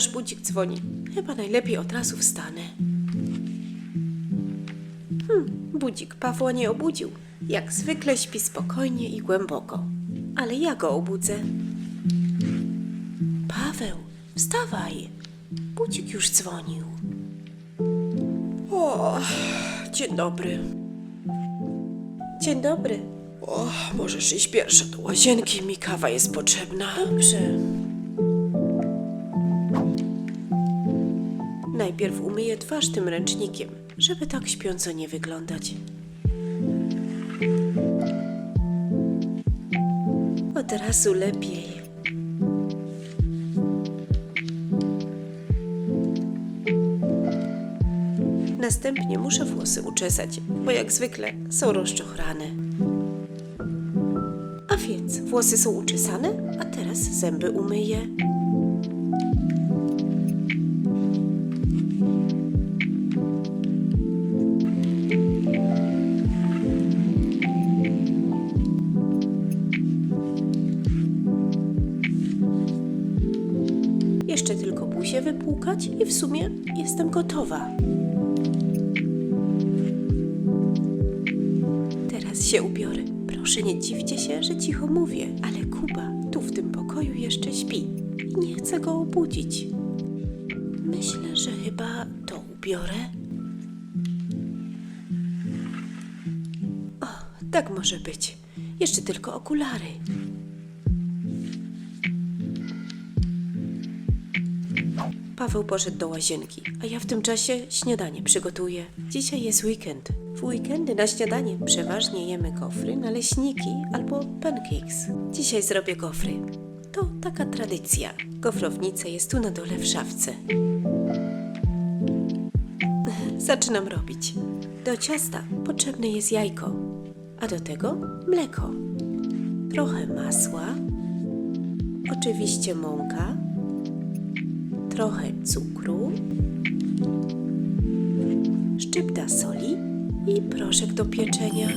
nasz budzik dzwoni. Chyba najlepiej od razu wstanę. Hmm, budzik Pawła nie obudził. Jak zwykle śpi spokojnie i głęboko. Ale ja go obudzę. Paweł, wstawaj. Budzik już dzwonił. O, dzień dobry. Dzień dobry. O, możesz iść pierwsza do łazienki, mi kawa jest potrzebna. Dobrze. Najpierw umyję twarz tym ręcznikiem, żeby tak śpiąco nie wyglądać. Od razu lepiej. Następnie muszę włosy uczesać, bo jak zwykle są rozczochrane. A więc włosy są uczesane, a teraz zęby umyję. I w sumie jestem gotowa. Teraz się ubiorę. Proszę nie dziwcie się, że cicho mówię, ale Kuba tu w tym pokoju jeszcze śpi i nie chcę go obudzić. Myślę, że chyba to ubiorę. O, tak może być. Jeszcze tylko okulary. Paweł poszedł do łazienki, a ja w tym czasie śniadanie przygotuję. Dzisiaj jest weekend. W weekendy na śniadanie przeważnie jemy gofry, naleśniki albo pancakes. Dzisiaj zrobię gofry. To taka tradycja. Gofrownica jest tu na dole w szafce. Zaczynam robić. Do ciasta potrzebne jest jajko, a do tego mleko, trochę masła, oczywiście mąka, trochę cukru, szczypta soli i proszek do pieczenia.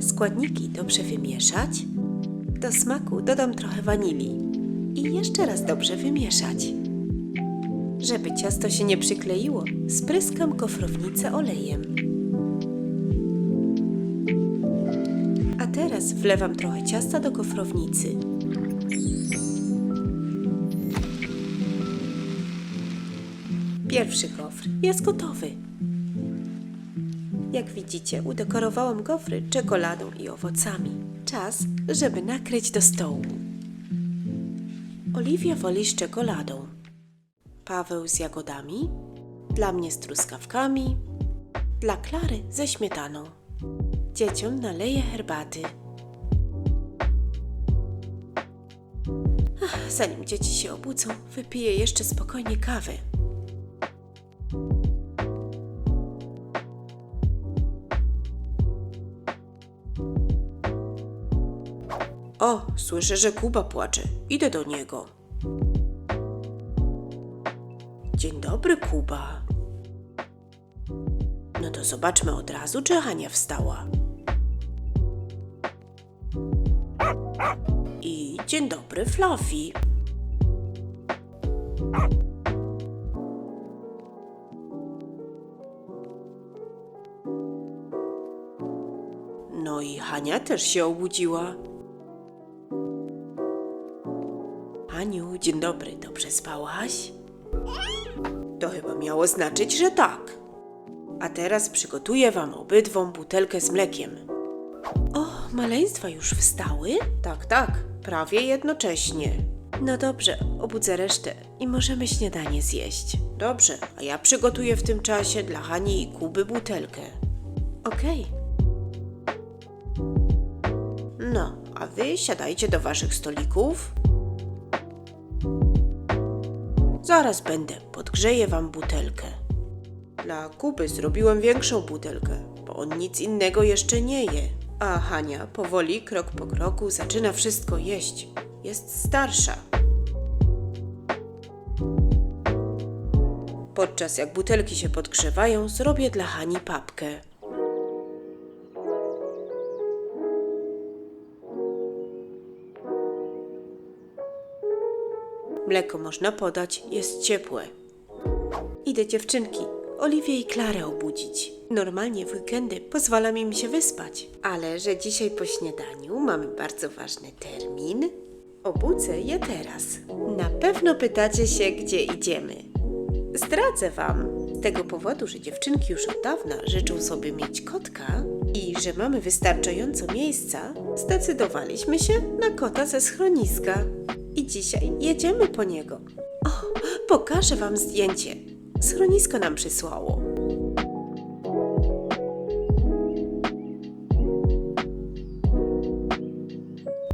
Składniki dobrze wymieszać. Do smaku dodam trochę wanilii i jeszcze raz dobrze wymieszać. Żeby ciasto się nie przykleiło, spryskam gofrownicę olejem. A teraz wlewam trochę ciasta do gofrownicy. Pierwszy gofr jest gotowy. Jak widzicie, udekorowałam gofry czekoladą i owocami. Czas, żeby nakryć do stołu. Oliwia woli z czekoladą. Paweł z jagodami. Dla mnie z truskawkami. Dla Klary ze śmietaną. Dzieciom naleję herbaty. Ach, zanim dzieci się obudzą, wypiję jeszcze spokojnie kawę. O, słyszę, że Kuba płacze. Idę do niego. Dzień dobry, Kuba. No to zobaczmy od razu, czy Hania wstała. I dzień dobry, Fluffy. No i Hania też się obudziła. Haniu, dzień dobry, dobrze spałaś? To chyba miało znaczyć, że tak. A teraz przygotuję wam obydwą butelkę z mlekiem. O, maleństwa już wstały? Tak, tak, prawie jednocześnie. No dobrze, obudzę resztę i możemy śniadanie zjeść. Dobrze, a ja przygotuję w tym czasie dla Hani i Kuby butelkę. Okej. No, a wy siadajcie do waszych stolików. Zaraz będę, podgrzeję wam butelkę. Dla Kuby zrobiłem większą butelkę, bo on nic innego jeszcze nie je. A Hania powoli, krok po kroku, zaczyna wszystko jeść. Jest starsza. Podczas jak butelki się podgrzewają, zrobię dla Hani papkę. Mleko można podać, jest ciepłe. Idę dziewczynki, Oliwię i Klarę obudzić. Normalnie w weekendy pozwalam im się wyspać, ale że dzisiaj po śniadaniu mamy bardzo ważny termin, obudzę je teraz. Na pewno pytacie się, gdzie idziemy. Zdradzę wam. Z tego powodu, że dziewczynki już od dawna życzą sobie mieć kotka i że mamy wystarczająco miejsca, zdecydowaliśmy się na kota ze schroniska. I dzisiaj jedziemy po niego. O, pokażę wam zdjęcie. Schronisko nam przysłało.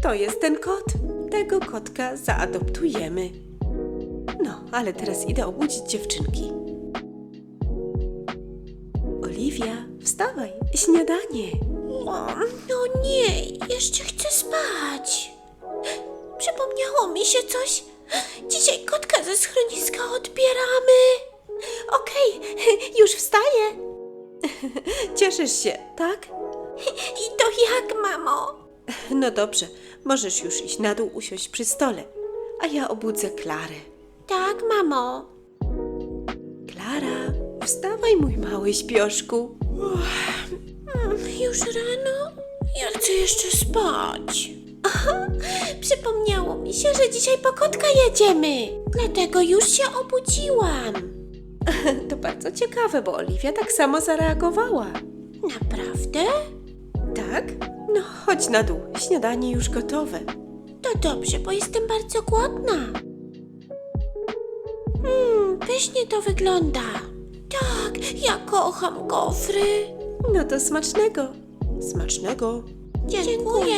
To jest ten kot. Tego kotka zaadoptujemy. No, ale teraz idę obudzić dziewczynki. Oliwia, wstawaj, śniadanie. No nie, jeszcze chcę spać. Przypomniało mi się coś. Dzisiaj kotka ze schroniska odbieramy. Okej, już wstaję. Cieszysz się, tak? I to jak, mamo? No dobrze, możesz już iść na dół, usiąść przy stole, a ja obudzę Klarę. Tak, mamo. Klara, wstawaj, mój mały śpioszku. Mm, Już rano? Ja chcę jeszcze spać. Przypomniało mi się, że dzisiaj po kotka jedziemy. Dlatego już się obudziłam. To bardzo ciekawe, bo Oliwia tak samo zareagowała. Naprawdę? Tak? No, chodź na dół, śniadanie już gotowe. To dobrze, bo jestem bardzo głodna. Mmm, pysznie to wygląda. Tak, ja kocham gofry. No to smacznego. Smacznego. Dziękuję.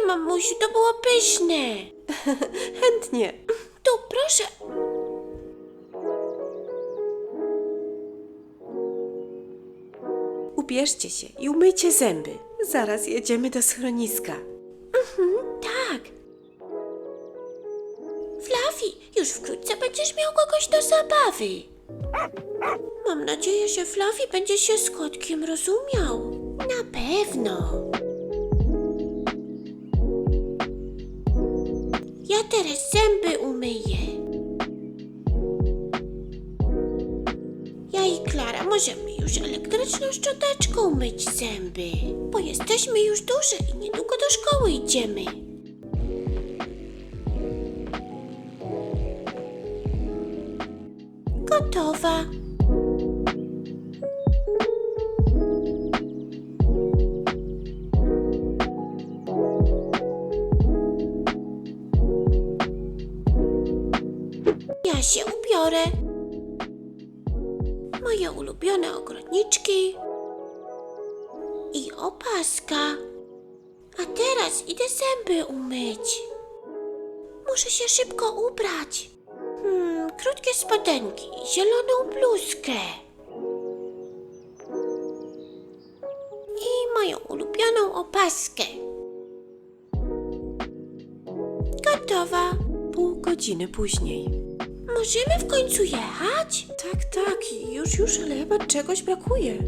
Dziękuję, mamusiu, to było pyszne. Chętnie. Tu, proszę. Ubierzcie się i umyjcie zęby. Zaraz jedziemy do schroniska. Tak. Fluffy, już wkrótce będziesz miał kogoś do zabawy. Mam nadzieję, że Fluffy będzie się z kotkiem rozumiał. Na pewno. Ja teraz zęby umyję. Ja i Klara możemy już elektryczną szczoteczką myć zęby, bo jesteśmy już duże i niedługo do szkoły idziemy. Gotowa. A teraz idę zęby umyć. Muszę się szybko ubrać. Hmm, krótkie spodenki zieloną bluzkę. I moją ulubioną opaskę. Gotowa. Pół godziny później. Możemy w końcu jechać? Tak, tak, już, już, ale chyba czegoś brakuje.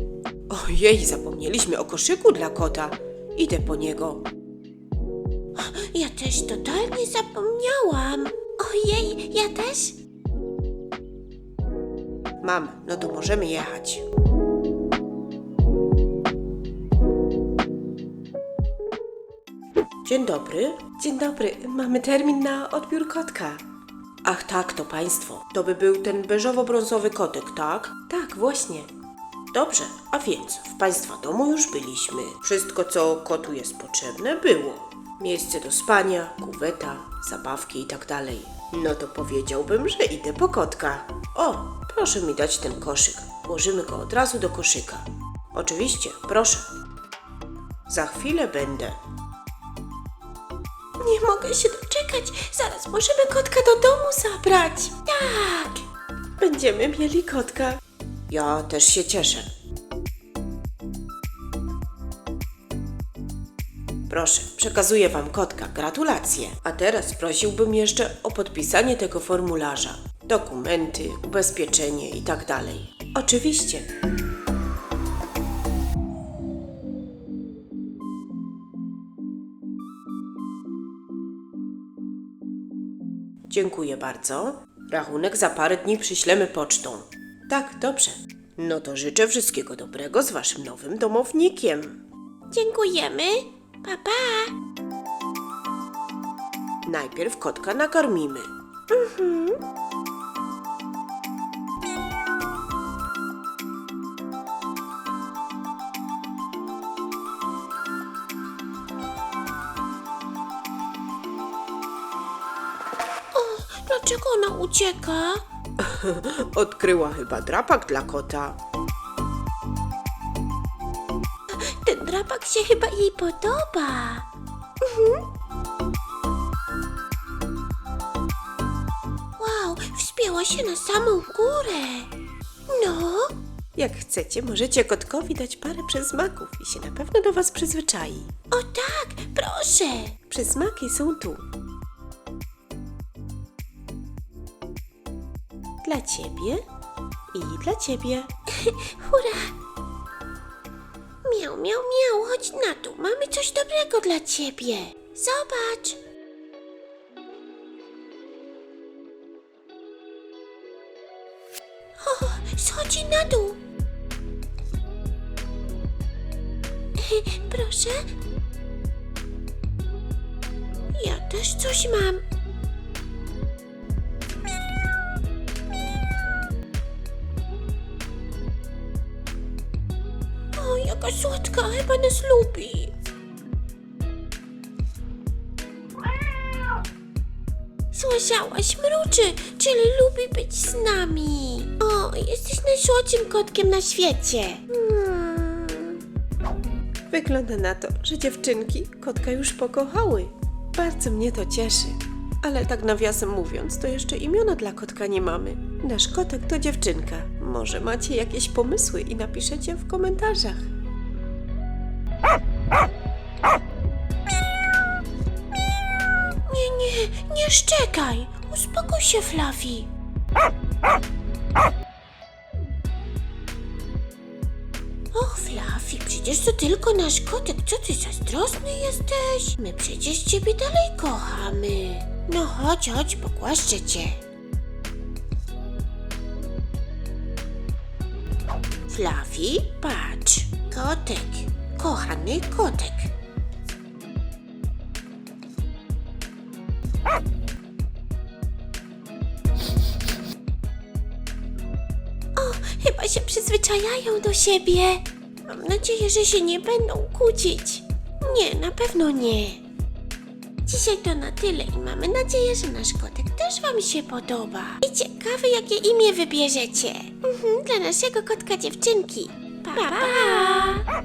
Ojej, zapomnieliśmy o koszyku dla kota. Idę po niego. Ja też totalnie zapomniałam. Ojej, ja też? Mam, no to możemy jechać. Dzień dobry. Dzień dobry. Mamy termin na odbiór kotka. Ach tak, to państwo. To by był ten beżowo-brązowy kotek, tak? Tak, właśnie. Dobrze, a więc w państwa domu już byliśmy. Wszystko, co kotu jest potrzebne, było. Miejsce do spania, kuweta, zabawki i tak dalej. No to powiedziałbym, że idę po kotka. O, proszę mi dać ten koszyk. Włożymy go od razu do koszyka. Oczywiście, proszę. Za chwilę będę. Nie mogę się doczekać. Zaraz możemy kotka do domu zabrać. Tak. Będziemy mieli kotka. Ja też się cieszę. Proszę, przekazuję wam kotka. Gratulacje. A teraz prosiłbym jeszcze o podpisanie tego formularza. Dokumenty, ubezpieczenie i tak. Oczywiście. Dziękuję bardzo. Rachunek za parę dni przyślemy pocztą. Tak, dobrze. No to życzę wszystkiego dobrego z waszym nowym domownikiem. Dziękujemy. Pa, pa. Najpierw kotka nakarmimy. Dlaczego ona ucieka? Odkryła chyba drapak dla kota. Ten drapak się chyba jej podoba. Mhm. Wow, wspięła się na samą górę. No, Jak chcecie, możecie kotkowi dać parę przysmaków i się na pewno do was przyzwyczai. o tak, proszę. Przysmaki są tu. Dla ciebie i dla ciebie. Hurra! Miał, miał, miał, chodź na tu. Mamy coś dobrego dla ciebie. Zobacz. O, schodzi na dół. Proszę. Ja też coś mam. Słodka, chyba nas lubi. Słyszałaś, mruczy, czyli lubi być z nami. O, jesteś najsłodszym kotkiem na świecie. Hmm. Wygląda na to, że dziewczynki kotka już pokochały. Bardzo mnie to cieszy. Ale tak nawiasem mówiąc, to jeszcze imiona dla kotka nie mamy. Nasz kotek to dziewczynka. Może macie jakieś pomysły i napiszecie w komentarzach. Szczekaj. Uspokój się, Fluffy. Och, Fluffy, przecież to tylko nasz kotek. Co ty zazdrosny jesteś? My przecież ciebie dalej kochamy. No chodź, chodź, pogłaszczę cię. Fluffy, patrz. Kotek, kochany kotek. Się przyzwyczajają do siebie. Mam nadzieję, że się nie będą kłócić. Nie, na pewno nie. Dzisiaj to na tyle i mamy nadzieję, że nasz kotek też Wam się podoba. I ciekawe, jakie imię wybierzecie. Mhm, dla naszego kotka dziewczynki. pa! pa.